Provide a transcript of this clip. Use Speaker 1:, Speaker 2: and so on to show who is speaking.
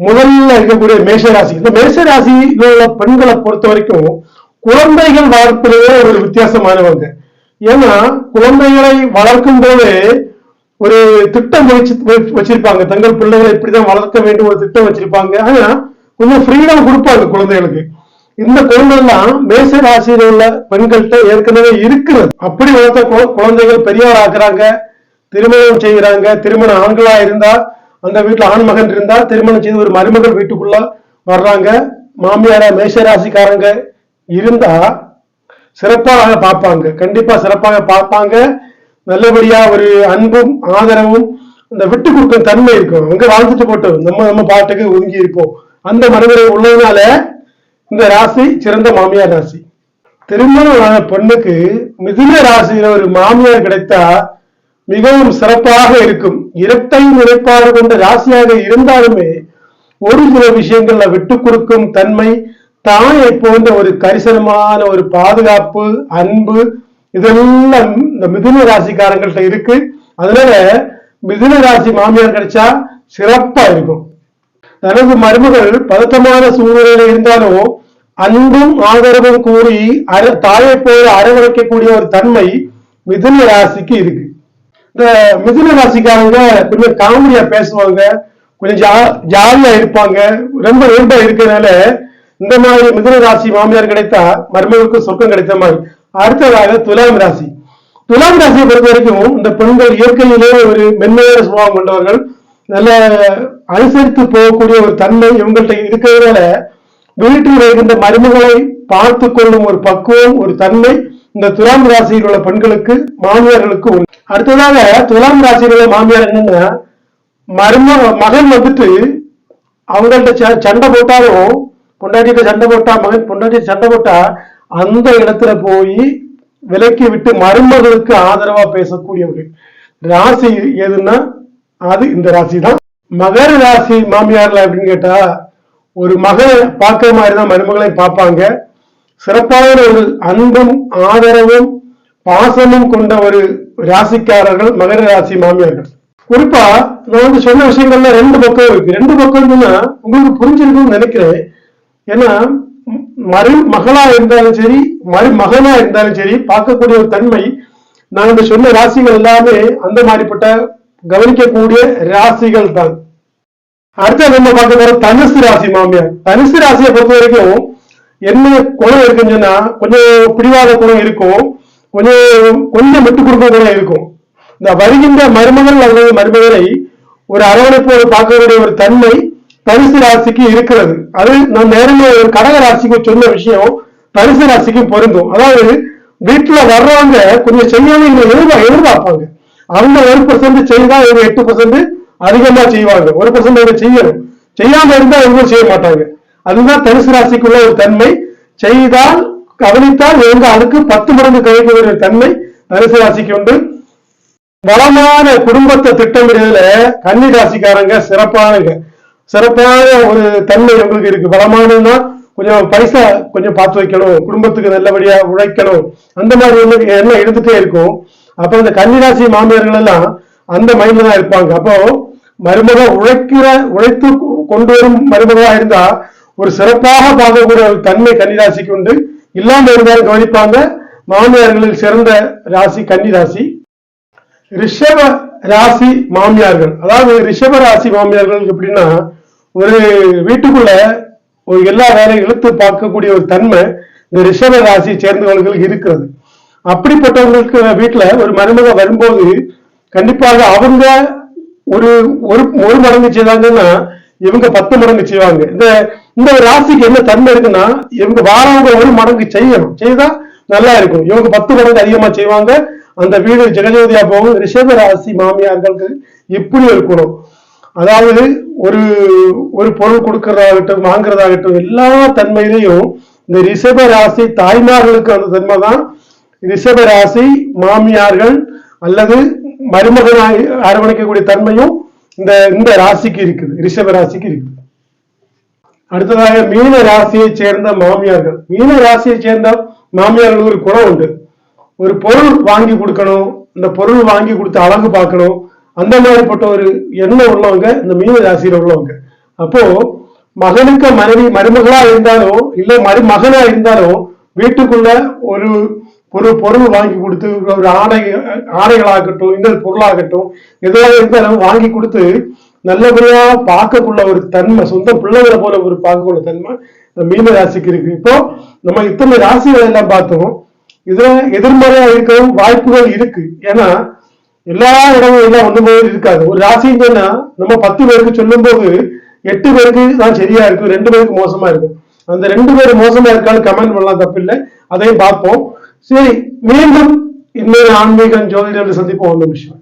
Speaker 1: முதல்ல இருக்கக்கூடிய மேஷராசி. இந்த மேஷராசியில் உள்ள பெண்களை பொறுத்த வரைக்கும் குழந்தைகள் வளர்ப்பிலேயே ஒரு வித்தியாசமானவங்க. ஏன்னா குழந்தைகளை வளர்க்கும் போது ஒரு திட்டம் வச்சு வச்சிருப்பாங்க. தங்கள் பிள்ளைகளை இப்படிதான் வளர்க்க வேண்டும் ஒரு திட்டம் வச்சிருப்பாங்க. ஆனா கொஞ்சம் ஃப்ரீடம் கொடுப்பாங்க குழந்தைகளுக்கு. இந்த குழந்தைலாம் மேச ராசியில் உள்ள பெண்கள்கிட்ட ஏற்கனவே இருக்கிறது. அப்படி வளர்த்த கு- குழந்தைகள் பெரியவர் ஆக்குறாங்க திருமணம் செய்கிறாங்க திருமண ஆண்களா இருந்தா அந்த வீட்டுல ஆண்மகன் இருந்தா திருமணம் செய்து ஒரு மருமகள் வீட்டுக்குள்ள வர்றாங்க. மாமியார மேஷராசிக்காரங்க இருந்தா சிறப்பாக பார்ப்பாங்க. கண்டிப்பா சிறப்பாக பார்ப்பாங்க. நல்லபடியா ஒரு அன்பும் ஆதரவும் இந்த விட்டு கொடுக்கும் தன்மை இருக்கும். அங்க வாழ்ந்துட்டு போட்டோம் நம்ம நம்ம பாட்டுக்கு ஒதுங்கி இருப்போம். அந்த மனநிலை உள்ளதுனால இந்த ராசி சிறந்த மாமியார் ராசி. திருமணம் ஆன பெண்ணுக்கு மிதுன ராசியில ஒரு மாமியார் கிடைத்தா மிகவும் சிறப்பாக இருக்கும். இரட்டை நிலைப்பாடு கொண்ட ராசியாக இருந்தாலுமே ஒரு சில விஷயங்கள்ல விட்டு கொடுக்கும் தன்மை தாயை போன்ற ஒரு கரிசனமான ஒரு பாதுகாப்பு அன்பு இதெல்லாம் இந்த மிதுன ராசிக்காரங்கள்ட்ட இருக்கு. அதனால மிதுன ராசி மாமியார் கிடைச்சா சிறப்பா இருக்கும். தனது மருமகள் பதட்டமான சூழ்நிலையில இருந்தாலும் அன்பும் ஆதரவும் கூறி அர தாயை போல அரவணைக்கக்கூடிய ஒரு தன்மை மிதுன ராசிக்கு இருக்கு. இந்த மிதுன ராசிக்காரங்க கொஞ்சம் காமெடியா பேசுவாங்க கொஞ்சம் ஜா- ஜாலியா இருப்பாங்க ரொம்ப இயல்பா இருக்கிறதுனால இந்த மாதிரி மிதுன ராசி மாமியார் கிடைத்தா மருமகளுக்கு சொர்க்கம் கிடைத்த மாதிரி. அடுத்ததாக துலாம் ராசி. துலாம் ராசியை பொறுத்த வரைக்கும் இந்த பெண்கள் இயற்கையிலே ஒரு மென்மையான சுபாவம் கொண்டவர்கள். நல்ல அனுசரித்து போகக்கூடிய ஒரு தன்மை இவங்கள்ட்ட இருக்கிறதுனால வீட்டில் இருக்கின்ற மருமகளை பார்த்து கொள்ளும் ஒரு பக்குவம் ஒரு தன்மை இந்த துலாம் ராசியில் உள்ள பெண்களுக்கு மாமியார்களுக்கு உண்டு அடுத்ததாக துலாம் ராசியில் உள்ள மாமியார் என்னன்னா மரும மகன் வந்துட்டு அவங்கள்ட்ட ச- சண்டை போட்டாலும் பொண்டாட்டிட்ட சண்டை போட்டா மகன் பொண்டாட்டி சண்டை போட்டா அந்த இடத்துல போய் விலக்கி விட்டு மருமகளுக்கு ஆதரவா பேசக்கூடியவர்கள். ராசி எதுன்னா அது இந்த ராசி தான் மகர ராசி மாமியார்ல அப்படின்னு கேட்டா ஒரு மகனை பார்க்கற மாதிரி தான் மருமகளை பார்ப்பாங்க. சிறப்பான ஒரு அன்பும் ஆதரவும் பாசமும் கொண்ட ஒரு ராசிக்காரர்கள் மகர ராசி மாமியார்கள். குறிப்பா நான் வந்து சொன்ன விஷயங்கள்ல ரெண்டு பக்கம் இருக்கு. ரெண்டு பக்கம் உங்களுக்கு புரிஞ்சிருக்கும்னு நினைக்கிறேன். ஏன்னா மறு மகளா இருந்தாலும் சரி மருமகனா இருந்தாலும் சரி பார்க்கக்கூடிய ஒரு தன்மை நான் இந்த சொன்ன ராசிகள் எல்லாமே அந்த மாதிரிப்பட்ட கவனிக்கக்கூடிய ராசிகள் தான் அடுத்து நம்ம பார்க்க போறோம் தனுசு ராசி மாமியார். தனுசு ராசியை பொறுத்த வரைக்கும் என்ன குணம் இருக்குன்னு சொன்னா கொஞ்சம் பிடிவாத குணம் இருக்கும். கொஞ்சம் கொஞ்சம் விட்டு கொடுக்க குணம் இருக்கும். இந்த வருகின்ற மருமகள் அல்லது மருமகளை ஒரு அரவணைப்போடு பார்க்கக்கூடிய ஒரு தன்மை தனுசு ராசிக்கு இருக்கிறது. அது நான் நேரமே ஒரு கடக ராசிக்கு சொன்ன விஷயம் தனுசு ராசிக்கும் பொருந்தும். அதாவது வீட்டுல வர்றவங்க கொஞ்சம் செய்யாம இவங்க எதிர்பா எதிர்பார்ப்பாங்க. அவங்க ஒரு பர்சன்ட் செய்தா இவங்க எட்டு பர்சன்ட் அதிகமா செய்வாங்க. ஒரு பர்சன்ட் இவங்க செய்யணும். செய்யாம இருந்தா இவங்க செய்ய மாட்டாங்க. அதுதான் தனுசு ராசிக்குள்ள ஒரு தன்மை. செய்தால் கவனித்தால் இவங்க அதுக்கு பத்து மடங்கு கிடைக்கக்கூடிய தன்மை தனுசு ராசிக்கு உண்டு. வளமான குடும்பத்தை திட்டமிடுறதுல கன்னி ராசிக்காரங்க சிறப்பானங்க சிறப்பான ஒரு தன்மை உங்களுக்கு இருக்கு. வளமானதுன்னா கொஞ்சம் பைசா கொஞ்சம் பார்த்து வைக்கணும். குடும்பத்துக்கு நல்லபடியா உழைக்கணும். அந்த மாதிரி ஒண்ணு எண்ணம் எடுத்துட்டே இருக்கும். அப்ப இந்த கன்னிராசி மாமியார்கள் எல்லாம் அந்த மைண்ட்ல தான் இருப்பாங்க. அப்போ மருமக உழைக்கிற உழைத்து கொண்டு வரும் மருமகா இருந்தா ஒரு சிறப்பாக பார்க்கக்கூடிய ஒரு தன்மை கன்னிராசிக்கு உண்டு. இல்லாம இருந்தாலும் கவனிப்பாங்க. மாமியார்களில் சிறந்த ராசி கன்னிராசி. ரிஷப ராசி மாமியார்கள். அதாவது ரிஷப ராசி மாமியார்கள் எப்படின்னா ஒரு வீட்டுக்குள்ள ஒரு எல்லா வேலையும் இழுத்து பார்க்கக்கூடிய ஒரு தன்மை இந்த ரிஷப ராசி சேர்ந்தவர்களுக்கு இருக்கிறது. அப்படிப்பட்டவங்களுக்கு வீட்டுல ஒரு மருமக வரும்போது கண்டிப்பாக அவங்க ஒரு ஒரு ஒரு மடங்கு செய்தாங்கன்னா இவங்க பத்து மடங்கு செய்வாங்க. இந்த இந்த ராசிக்கு என்ன தன்மை இருக்குன்னா இவங்க வாரவங்க ஒரு மடங்கு செய்யணும். செய்தா நல்லா இருக்கும். இவங்க பத்து மடங்கு அதிகமா செய்வாங்க. அந்த வீடு ஜெகஜோதியா போகும். ரிஷப ராசி மாமியார்களுக்கு இப்படி இருக்கணும் அதாவது ஒரு ஒரு பொருள் கொடுக்கறதாகட்டும் வாங்குறதாகட்டும் எல்லா தன்மையிலையும் இந்த ரிஷப ராசி தாய்மார்களுக்கு அந்த தன்மை தான். ரிஷப ராசி மாமியார்கள் அல்லது மருமகனாய் அரவணைக்கக்கூடிய தன்மையும் இந்த இந்த ராசிக்கு இருக்குது. ரிஷப ராசிக்கு இருக்குது. அடுத்ததாக மீன ராசியை சேர்ந்த மாமியார்கள். மீன ராசியை சேர்ந்த மாமியார்களுக்கு ஒரு குணம் உண்டு. ஒரு பொருள் வாங்கி கொடுக்கணும் இந்த பொருள் வாங்கி கொடுத்து அழகு பார்க்கணும் அந்த மாதிரிப்பட்ட ஒரு எண்ணம் உள்ளவங்க இந்த மீன ராசியில உள்ளவங்க. அப்போ மகனுக்கு மனைவி மருமகளா இருந்தாலும் இல்ல மருமகனா இருந்தாலும் வீட்டுக்குள்ள ஒரு ஒரு பொருள் வாங்கி கொடுத்து ஒரு ஆடை ஆடைகளாகட்டும் இன்னொரு பொருளாகட்டும் எதுவாக இருந்தாலும் வாங்கி கொடுத்து நல்லபடியா பார்க்கக்குள்ள ஒரு தன்மை சொந்த பிள்ளைகளை போல ஒரு பார்க்கக்குள்ள தன்மை இந்த மீன ராசிக்கு இருக்கு. இப்போ நம்ம இத்தனை ராசிகளை எல்லாம் பார்த்தோம் இதுல எதிர்மறையா இருக்கவும் வாய்ப்புகள் இருக்கு. ஏன்னா எல்லா இடமும் எல்லாம் ஒண்ணு போது இருக்காது. ஒரு ராசின்னு நம்ம பத்து பேருக்கு சொல்லும் போது எட்டு பேருக்கு தான் சரியா இருக்கும் ரெண்டு பேருக்கு மோசமா இருக்கும். அந்த ரெண்டு பேரும் மோசமா இருக்கான்னு கமெண்ட் பண்ணலாம் தப்பில்லை. அதையும் பார்ப்போம். சரி மீண்டும் இன்னொரு ஆன்மீகம் ஜோதிடர்கள் சந்திப்போம். ஒரு விஷயம்